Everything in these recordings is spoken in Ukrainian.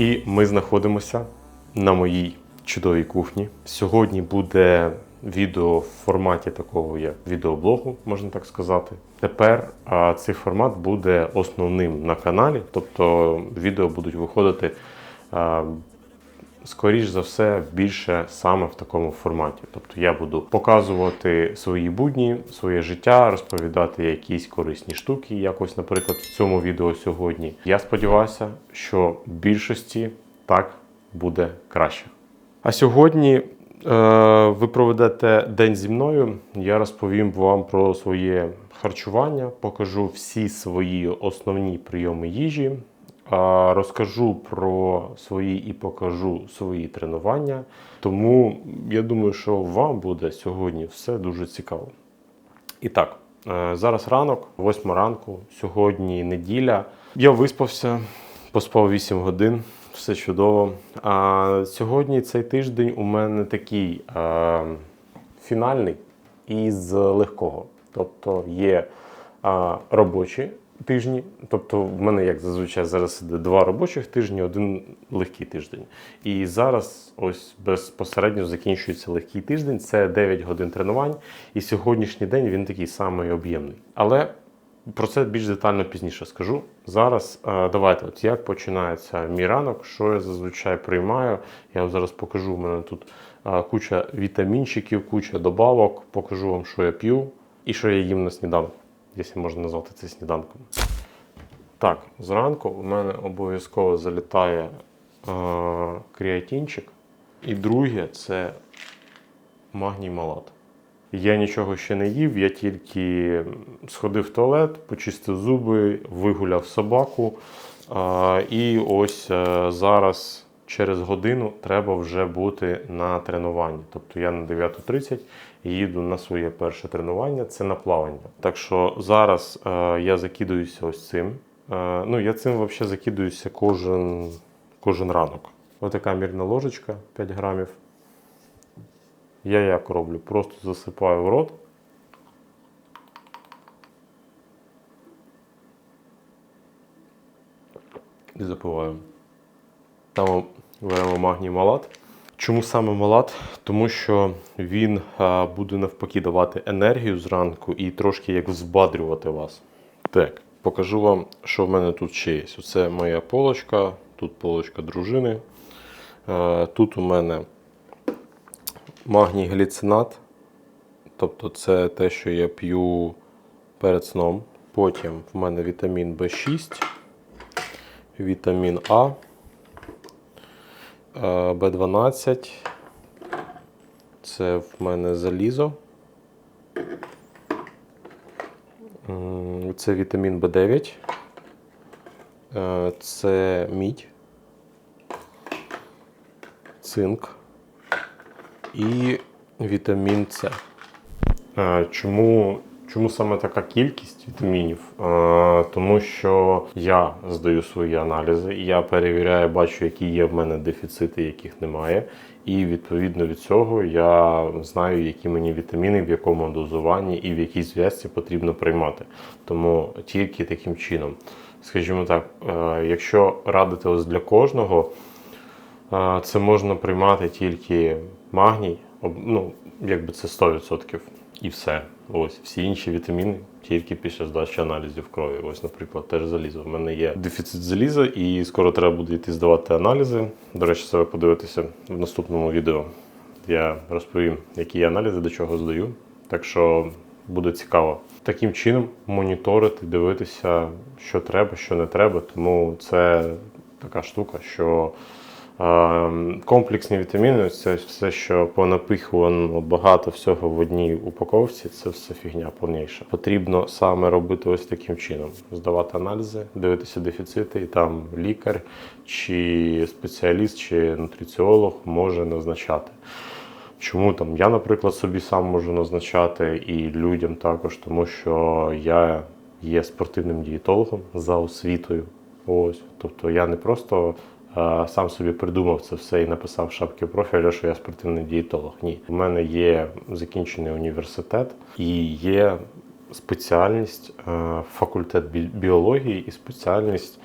І ми знаходимося на моїй чудовій кухні. Сьогодні буде відео в форматі такого як відеоблогу, можна так сказати. Тепер а, цей формат буде основним на каналі, тобто відео будуть виходити. а, Скоріш за все, більше саме в такому форматі. Тобто я буду показувати свої будні, своє життя, розповідати якісь корисні штуки, якось, наприклад, в цьому відео сьогодні. Я сподіваюся, що більшості так буде краще. А сьогодні е, ви проведете день зі мною. Я розповім вам про своє харчування, покажу всі свої основні прийоми їжі. А, Розкажу про свої і покажу свої тренування. Тому я думаю, що вам буде сьогодні все дуже цікаво. І так, е, зараз ранок, 8 ранку, сьогодні неділя. Я виспався, поспав 8 годин, все чудово. А сьогодні цей тиждень у мене такий е, фінальний із легкого. Тобто є е, робочі тижні. Тобто, в мене, як зазвичай, зараз іде два робочих тижні, один легкий тиждень. І зараз ось безпосередньо закінчується легкий тиждень. Це 9 годин тренувань. І сьогоднішній день він такий самий об'ємний. Але про це більш детально пізніше скажу. Зараз е, давайте, от як починається мій ранок, що я зазвичай приймаю. Я вам зараз покажу. У мене тут е, куча вітамінчиків, куча добавок. Покажу вам, що я п'ю і що я їм на сніданок, якщо можна назвати це сніданком. Так, зранку у мене обов'язково залітає е, креатинчик. І друге це магній малат. Я нічого ще не їв, я тільки сходив в туалет, почистив зуби, вигуляв собаку. А, І ось е, зараз через годину треба вже бути на тренуванні. Тобто я на 9.30 їду на своє перше тренування, це на плавання. Так що зараз е, я закидуюся ось цим. Е, Ну, я цим взагалі закидуюся кожен, кожен ранок. Ось така мірна ложечка 5 грамів. Я як роблю? Просто засипаю в рот. І запиваю. Там беремо магній малат. Чому саме малат? Тому що він буде навпаки давати енергію зранку і трошки як взбадрювати вас. Так, покажу вам, що в мене тут ще є. Оце моя полочка, тут полочка дружини. Е, Тут у мене магній гліцинат. Тобто це те, що я п'ю перед сном. Потім в мене вітамін В6, вітамін А, е, В12. Це в мене залізо. Це вітамін В9. Е, Це мідь, цинк і вітамін С. Чому, чому саме така кількість вітамінів? Е, Тому що я здаю свої аналізи, я перевіряю, бачу, які є в мене дефіцити, яких немає. І відповідно від цього я знаю, які мені вітаміни, в якому дозуванні і в якій зв'язці потрібно приймати. Тому тільки таким чином. Скажімо так, е, якщо радити ось для кожного, а, Це можна приймати тільки магній, ну, якби це 100% і все. Ось всі інші вітаміни тільки після здачі аналізів крові. Ось, наприклад, теж залізо. У мене є дефіцит заліза, і скоро треба буде йти здавати аналізи. До речі, ви подивитися в наступному відео. Я розповім, які я аналізи до чого здаю. Так що буде цікаво. Таким чином моніторити, дивитися, що треба, що не треба. Тому це така штука, що комплексні вітаміни це все, що понапихувано багато всього в одній упаковці, це все фігня повніша. Потрібно саме робити ось таким чином: здавати аналізи, дивитися дефіцити, і там лікар чи спеціаліст, чи нутриціолог може назначати. Чому там я, наприклад, собі сам можу назначати і людям також, тому що я є спортивним дієтологом за освітою. Ось, тобто я не просто сам собі придумав це все і написав в шапки профіля, що я спортивний дієтолог. Ні, у мене є закінчений університет і є спеціальність, е, факультет біології і спеціальність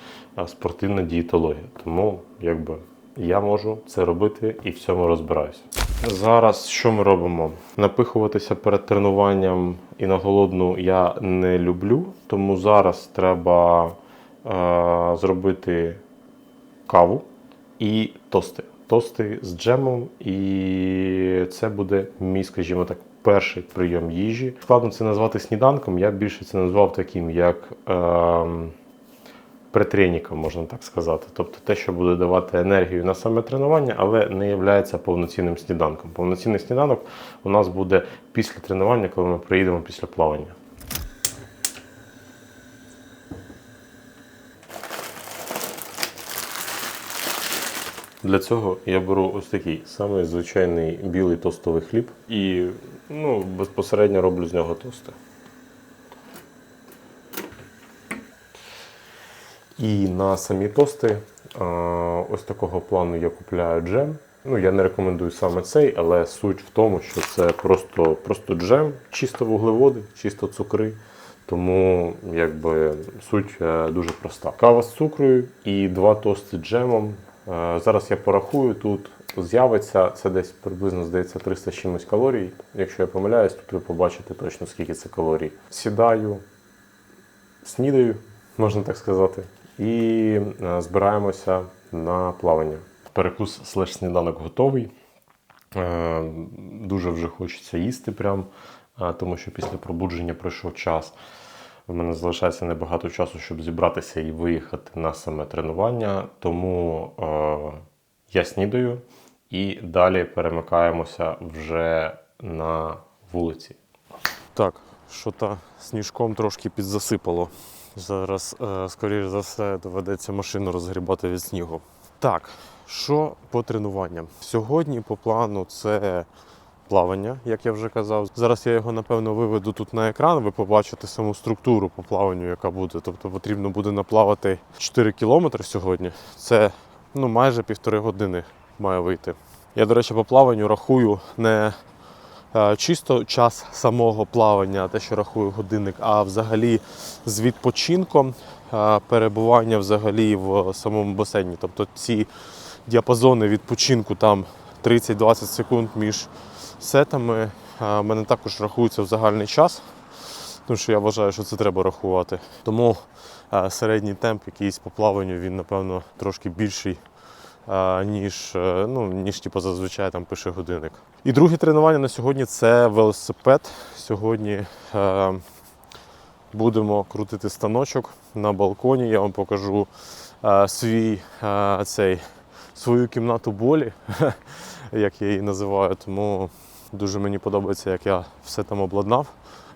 спортивна дієтологія. Тому якби я можу це робити і в цьому розбираюся. Зараз що ми робимо? Напихуватися перед тренуванням і на голодну я не люблю, тому зараз треба е, зробити каву і тости. Тости з джемом, і це буде мій, скажімо так, перший прийом їжі. Складно це назвати сніданком. Я більше це назвав таким, як ем, претреніком, можна так сказати. Тобто те, що буде давати енергію на саме тренування, але не є повноцінним сніданком. Повноцінний сніданок у нас буде після тренування, коли ми приїдемо після плавання. Для цього я беру ось такий самий звичайний білий тостовий хліб і ну, безпосередньо роблю з нього тости. І на самі тости ось такого плану я купляю джем. Ну, я не рекомендую саме цей, але суть в тому, що це просто, просто джем, чисто вуглеводи, чисто цукри. Тому якби суть е, дуже проста. Кава з цукрою і два тости джемом. Е, Зараз я порахую, тут з'явиться це десь приблизно здається 300 з чимось калорій. Якщо я помиляюсь, тут ви побачите точно скільки це калорій. Сідаю, снідаю, можна так сказати, і е, збираємося на плавання. Перекус слеш сніданок готовий. Е, Дуже вже хочеться їсти, прям, тому що після пробудження пройшов час. В мене залишається небагато часу, щоб зібратися і виїхати на саме тренування. Тому е, я снідаю і далі перемикаємося вже на вулиці. Так, що та сніжком трошки підзасипало. Зараз, е, скоріш за все, доведеться машину розгрібати від снігу. Так, що по тренуванням? Сьогодні по плану це плавання, як я вже казав. Зараз я його напевно виведу тут на екран. Ви побачите саму структуру по плаванню, яка буде. Тобто потрібно буде наплавати 4 кілометри сьогодні. Це ну майже півтори години має вийти. Я, до речі, по плаванню рахую не е, чисто час самого плавання, те, що рахую годинник, а взагалі з відпочинком е, перебування взагалі в самому басейні. Тобто ці діапазони відпочинку там 30-20 секунд між сетами е, в мене також рахуються в загальний час, тому що я вважаю, що це треба рахувати. Тому е, середній темп якийсь по плаванню він, напевно, трошки більший. е, Ніж, е, ну, ніж типу, зазвичай там пише годинник. І друге тренування на сьогодні це велосипед. Сьогодні е, будемо крутити станочок на балконі. Я вам покажу е, свій е, цей свою кімнату болі, як я її називаю. Тому дуже мені подобається, як я все там обладнав.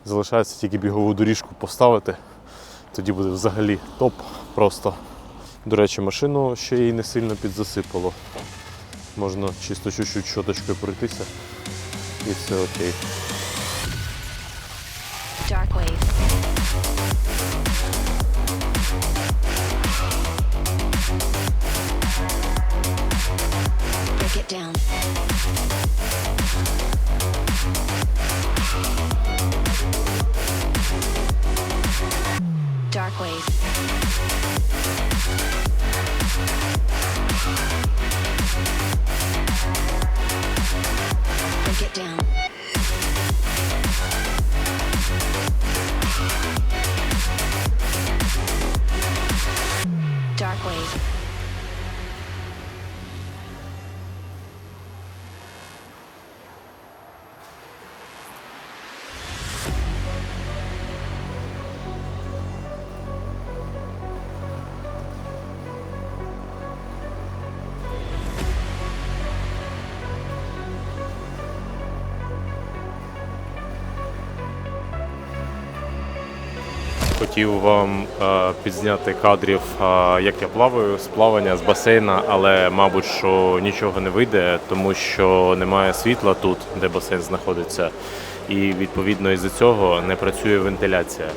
Залишається тільки бігову доріжку поставити. Тоді буде взагалі топ просто. До речі, машину ще її не сильно підзасипало. Можна чисто чуть-чуть щоточкою пройтися і все окей. Dark Wave. Down. Dark Wave. Хотів вам е, підзняти кадрів, е, як я плаваю з плавання з басейна, але мабуть, що нічого не вийде, тому що немає світла тут, де басейн знаходиться, і відповідно із-за цього не працює вентиляція.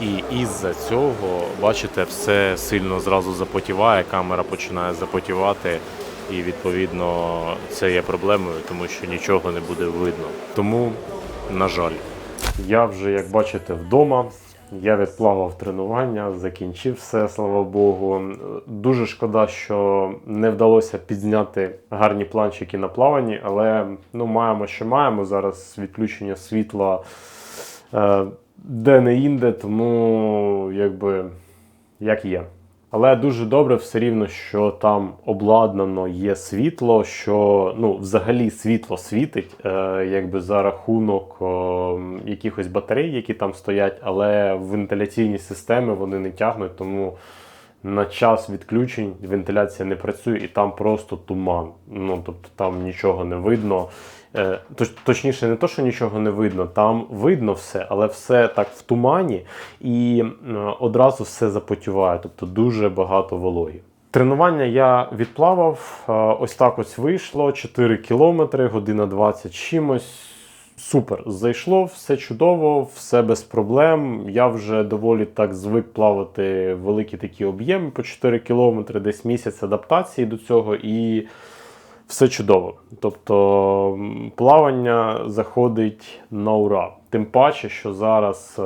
І із-за цього, бачите, все сильно зразу запотіває, камера починає запотівати, і відповідно це є проблемою, тому що нічого не буде видно. Тому, на жаль, я вже, як бачите, вдома. Я відплавав тренування, закінчив все, слава Богу. Дуже шкода, що не вдалося підзняти гарні планчики на плаванні, але ну, маємо, що маємо. Зараз відключення світла е, де не інде, тому якби як є. Але дуже добре все рівно, що там обладнано є світло, що ну, взагалі світло світить, е, якби за рахунок е, якихось батарей, які там стоять, але вентиляційні системи вони не тягнуть, тому на час відключень вентиляція не працює і там просто туман. Ну тобто там нічого не видно. Е, точ, точніше, не то, що нічого не видно, там видно все, але все так в тумані і одразу все запотіває, тобто дуже багато вологі. Тренування я відплавав, е, ось так ось вийшло 4 кілометри, година 20 чимось. Супер, зайшло, все чудово, все без проблем. Я вже доволі так звик плавати великі такі об'єми по 4 кілометри, десь місяць адаптації до цього, і все чудово. Тобто плавання заходить на ура. Тим паче, що зараз е,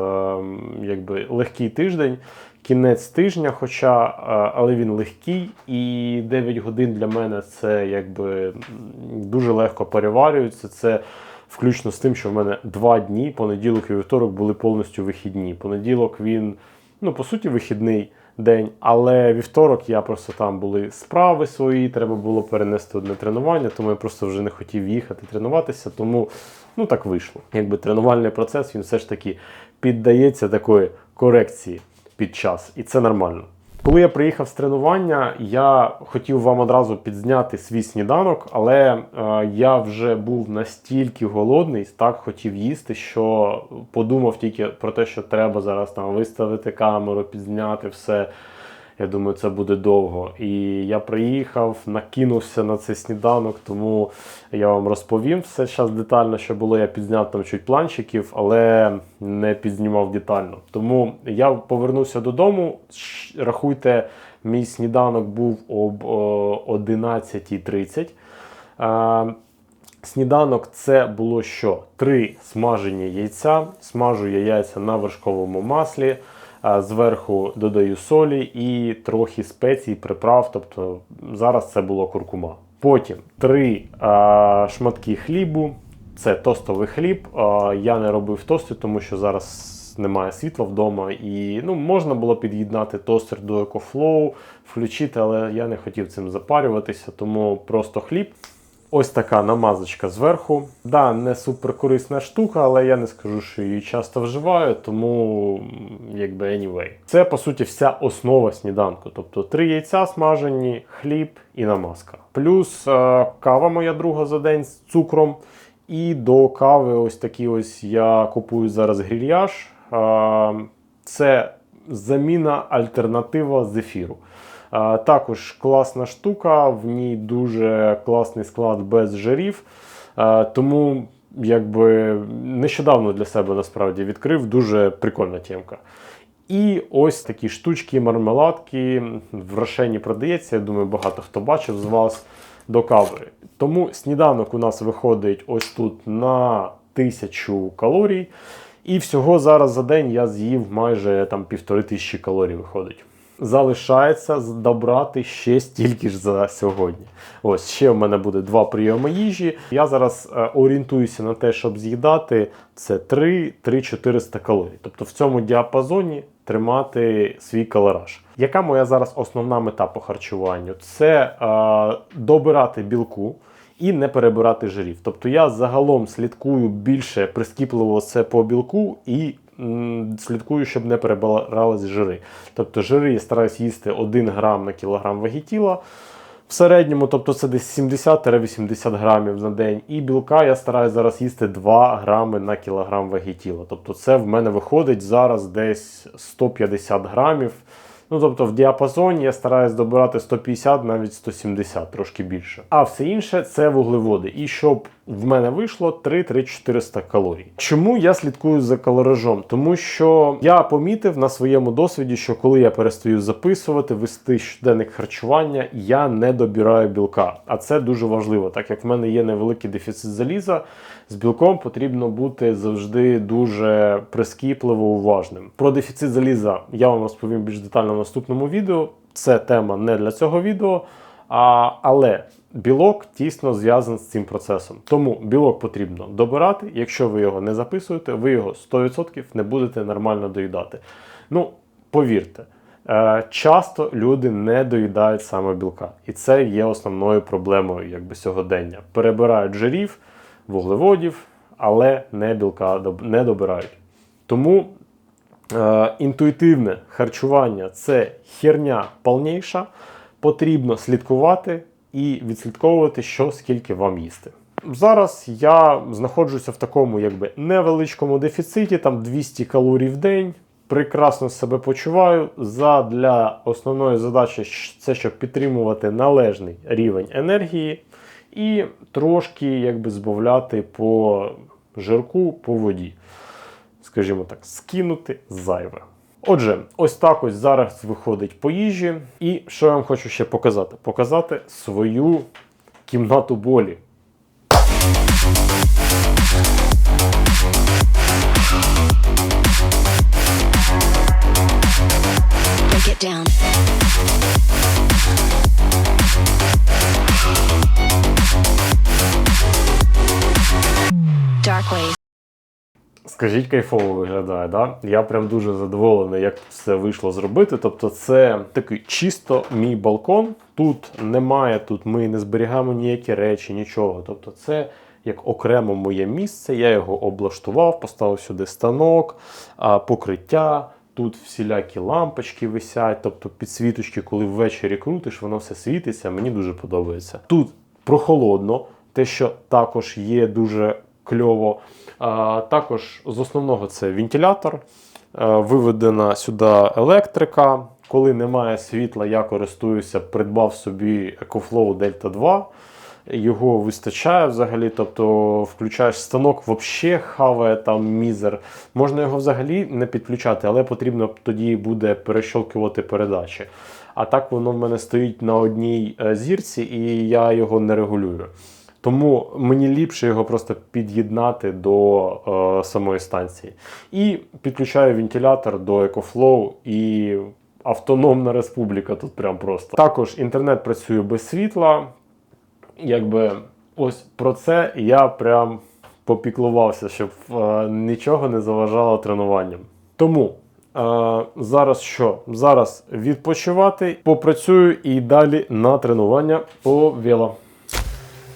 якби легкий тиждень, кінець тижня, хоча, е, але він легкий, і 9 годин для мене це якби дуже легко переварюється. Це включно з тим, що в мене два дні, понеділок і вівторок, були повністю вихідні. Понеділок він, ну, по суті, вихідний день, але вівторок я просто там були справи свої, треба було перенести одне тренування, тому я просто вже не хотів їхати тренуватися, тому ну так вийшло. Якби тренувальний процес він все ж таки піддається такої корекції під час, і це нормально. Коли я приїхав з тренування, я хотів вам одразу підзняти свій сніданок, але е, я вже був настільки голодний, так хотів їсти, що подумав тільки про те, що треба зараз там виставити камеру, підзняти все. Я думаю, це буде довго. І я приїхав, накинувся на цей сніданок, тому я вам розповім все зараз детально, що було. Я підзняв там чуть планчиків, але не підзнімав детально. Тому я повернувся додому. Рахуйте, мій сніданок був об 11.30. Е, Сніданок це було що? Три смажені яйця. Смажу я яйця на вершковому маслі. Зверху додаю солі і трохи спецій, приправ. Тобто зараз це було куркума. Потім три а, шматки хлібу. Це тостовий хліб. А, я не робив тости, тому що зараз немає світла вдома. І ну, можна було під'єднати тостер до EcoFlow, включити, але я не хотів цим запарюватися, тому просто хліб. Ось така намазочка зверху. Да, не суперкорисна штука, але я не скажу, що її часто вживаю, тому якби anyway. Це по суті вся основа сніданку. Тобто три яйця смажені, хліб і намазка. Плюс е, кава моя друга за день з цукром. І до кави, ось такі ось я купую зараз грильяж. Е, це заміна альтернатива зефіру. Також класна штука, в ній дуже класний склад без жирів. Тому якби нещодавно для себе насправді відкрив дуже прикольна тємка. І ось такі штучки, мармеладки в Рошені продається. Я думаю, багато хто бачив з вас до кави. Тому сніданок у нас виходить ось тут на 1000 калорій. І всього зараз за день я з'їв майже там півтори тисячі калорій виходить. Залишається добрати ще стільки ж за сьогодні. Ось ще в мене буде два прийоми їжі. Я зараз е, орієнтуюся на те, щоб з'їдати це 3-400 калорій. Тобто в цьому діапазоні тримати свій калораж. Яка моя зараз основна мета по харчуванню? Це е, добирати білку і не перебирати жирів. Тобто я загалом слідкую більше прискіпливо це по білку і слідкую, щоб не перебирались жири. Тобто жири я стараюсь їсти 1 грам на кілограм ваги тіла. В середньому, тобто це десь 70-80 грамів на день. І білка я стараюсь зараз їсти 2 грами на кілограм ваги тіла. Тобто це в мене виходить зараз десь 150 грамів. Ну, тобто в діапазоні я стараюсь добирати 150, навіть 170, трошки більше. А все інше це вуглеводи. І щоб в мене вийшло 3-3-400 калорій. Чому я слідкую за калоражом? Тому що я помітив на своєму досвіді, що коли я перестаю записувати, вести щоденник харчування, я не добираю білка. А це дуже важливо, так як в мене є невеликий дефіцит заліза. З білком потрібно бути завжди дуже прискіпливо уважним. Про дефіцит заліза я вам розповім більш детально в наступному відео. Це тема не для цього відео. А, але білок тісно зв'язаний з цим процесом. Тому білок потрібно добирати. Якщо ви його не записуєте, ви його 100% не будете нормально доїдати. Ну, повірте, е, часто люди не доїдають саме білка. І це є основною проблемою якби, сьогодення. Перебирають жирів, вуглеводів, але не білка не добирають. Тому Е, інтуїтивне харчування це херня повніша. Потрібно слідкувати і відслідковувати, що скільки вам їсти. Зараз я знаходжуся в такому якби невеличкому дефіциті, там 200 калорій в день. Прекрасно себе почуваю. Задля основної задачі це щоб підтримувати належний рівень енергії і трошки якби збавляти по жирку, по воді скажімо так, скинути зайве. Отже, ось так ось зараз виходить по їжі. І що я вам хочу ще показати? Показати свою кімнату болі. Dark Wave. Скажіть, кайфово виглядає, да? Я прям дуже задоволений, як все вийшло зробити. Тобто, це такий чисто мій балкон. Тут немає, тут ми не зберігаємо ніякі речі, нічого. Тобто, це як окремо моє місце. Я його облаштував, поставив сюди станок, покриття. Тут всілякі лампочки висять, тобто підсвіточки, коли ввечері крутиш, воно все світиться. Мені дуже подобається. Тут прохолодно, те, що також є дуже кльово. Також з основного це вентилятор, виведена сюди електрика. Коли немає світла, я користуюся, придбав собі EcoFlow Delta 2. Його вистачає взагалі, тобто включаєш станок, взагалі хаває там мізер. Можна його взагалі не підключати, але потрібно тоді буде перещолкувати передачі. А так воно в мене стоїть на одній е, зірці, і я його не регулюю. Тому мені ліпше його просто під'єднати до е, самої станції. І підключаю вентилятор до EcoFlow і автономна республіка тут прям просто. Також інтернет працює без світла. Якби ось про це я прям попіклувався, щоб е, нічого не заважало тренуванням. Тому е, зараз що? Зараз відпочивати, попрацюю і далі на тренування по вело.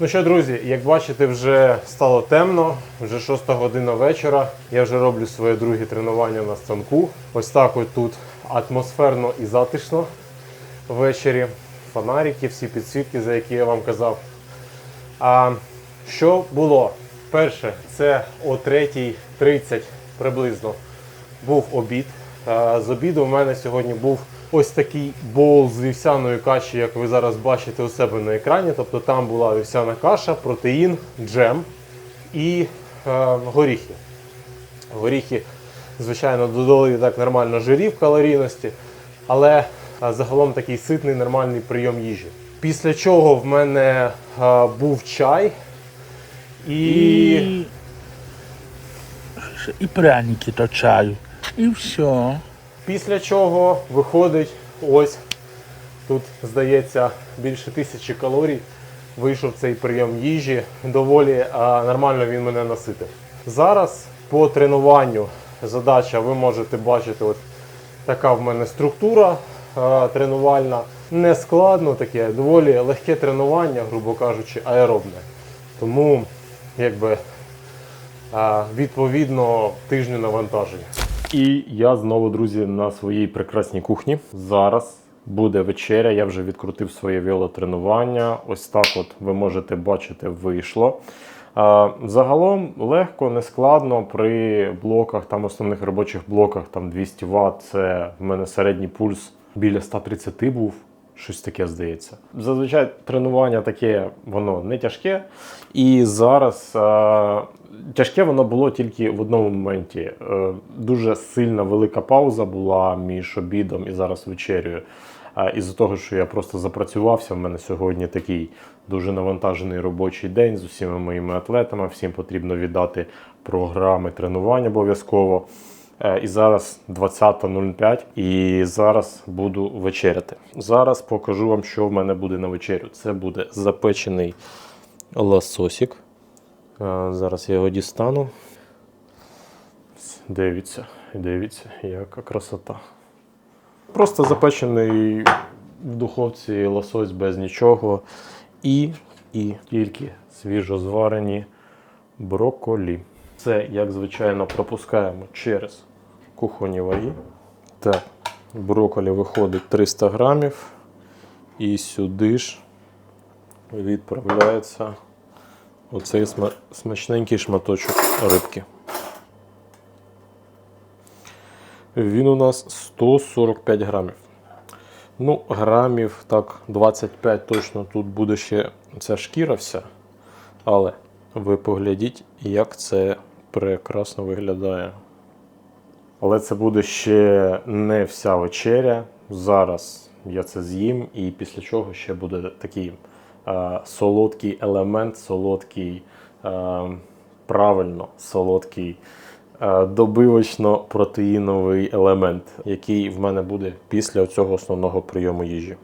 Ну що, друзі, як бачите, вже стало темно, вже 6 година вечора. Я вже роблю своє друге тренування на станку. Ось так от тут атмосферно і затишно ввечері. Фонарики, всі підсвітки, за які я вам казав. А що було? Перше, це о 3.30 приблизно був обід. З обіду в мене сьогодні був ось такий боул з вівсяної каші, як ви зараз бачите у себе на екрані. Тобто там була вівсяна каша, протеїн, джем і е, горіхи. Горіхи, звичайно, додали так нормально жирів калорійності, але а, загалом такий ситний нормальний прийом їжі. Після чого в мене а, був чай і. І... і пряники до чаю. І все. Після чого виходить ось тут, здається, більше тисячі калорій. Вийшов цей прийом їжі. Доволі а, нормально він мене наситив. Зараз по тренуванню задача, ви можете бачити, от така в мене структура а, тренувальна. Не складно таке, доволі легке тренування, грубо кажучи, аеробне. Тому, якби а, відповідно тижню навантаження. І я знову, друзі, на своїй прекрасній кухні. Зараз буде вечеря. Я вже відкрутив своє велотренування. Ось так, от ви можете бачити, вийшло. Загалом легко, нескладно при блоках, там основних робочих блоках, там 200 Вт, це в мене середній пульс біля 130 був. Щось таке здається. Зазвичай тренування таке, воно не тяжке. І зараз тяжке воно було тільки в одному моменті. Е, дуже сильна велика пауза була між обідом і зараз вечерею. Е, із-за того, що я просто запрацювався, в мене сьогодні такий дуже навантажений робочий день з усіма моїми атлетами. Всім потрібно віддати програми тренувань обов'язково. Е, І зараз 20.05 і зараз буду вечеряти. Зараз покажу вам, що в мене буде на вечерю. Це буде запечений лососик. Зараз я його дістану. Дивіться, дивіться, яка красота. Просто запечений в духовці лосось без нічого. І, і тільки свіжо зварені брокколі. Це, як звичайно, пропускаємо через кухонні ваги. Так, брокколі виходить 300 грамів. І сюди ж відправляється оцей сма- смачненький шматочок рибки. Він у нас 145 грамів. Ну, грамів так 25 точно тут буде ще ця шкіра вся. Але ви поглядіть, як це прекрасно виглядає. Але це буде ще не вся вечеря. Зараз я це з'їм, і після чого ще буде такий солодкий елемент, солодкий, е, правильно, солодкий е, добивочно-протеїновий елемент, який в мене буде після цього основного прийому їжі.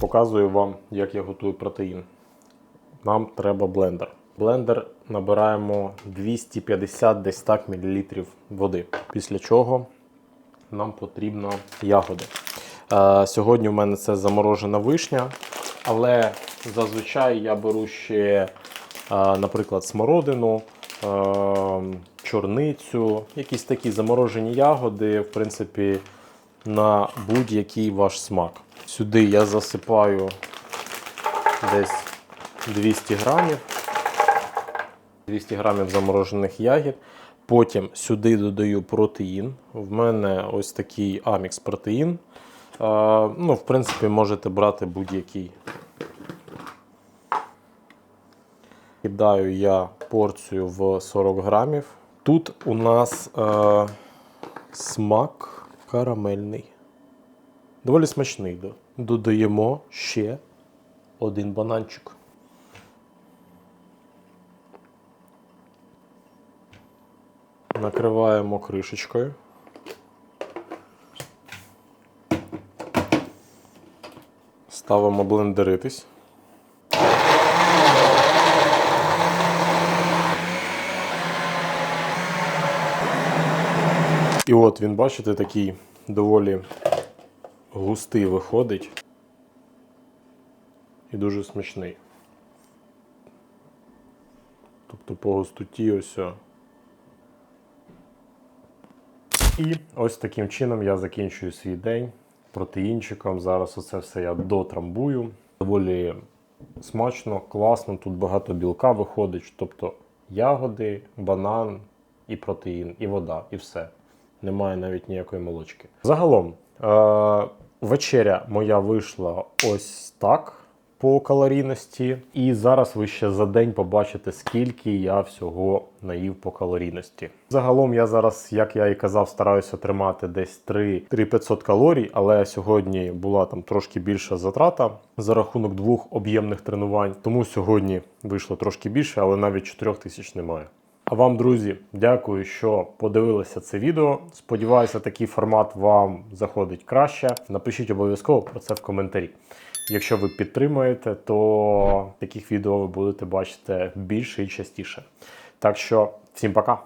Показую вам, як я готую протеїн. Нам треба блендер. Блендер набираємо 250 десь так мл води. Після чого нам потрібно ягоди. Е, сьогодні в мене це заморожена вишня, але зазвичай я беру ще, е, наприклад, смородину, е, чорницю, якісь такі заморожені ягоди, в принципі, на будь-який ваш смак. Сюди я засипаю десь 200 грамів. 200 грамів заморожених ягід. Потім сюди додаю протеїн. В мене ось такий амікс протеїн. Е, ну, в принципі, можете брати будь-який. Кидаю я порцію в 40 грамів. Тут у нас е, смак карамельний. Доволі смачний. Додаємо ще один бананчик. Накриваємо кришечкою. Ставимо блендеритись. І от він, бачите, такий доволі густий виходить. І дуже смачний. Тобто по густоті ось. І ось таким чином я закінчую свій день протеїнчиком. Зараз оце все я дотрамбую. Доволі смачно, класно. Тут багато білка виходить. Тобто ягоди, банан і протеїн, і вода, і все. Немає навіть ніякої молочки. Загалом, е- вечеря моя вийшла ось так по калорійності. І зараз ви ще за день побачите, скільки я всього наїв по калорійності. Загалом я зараз, як я і казав, стараюся тримати десь 3 3500 калорій, але сьогодні була там трошки більша затрата за рахунок двох об'ємних тренувань. Тому сьогодні вийшло трошки більше, але навіть 4000 немає. А вам, друзі, дякую, що подивилися це відео. Сподіваюся, такий формат вам заходить краще. Напишіть обов'язково про це в коментарі. Якщо ви підтримуєте, то таких відео ви будете бачити більше і частіше. Так що, всім пока!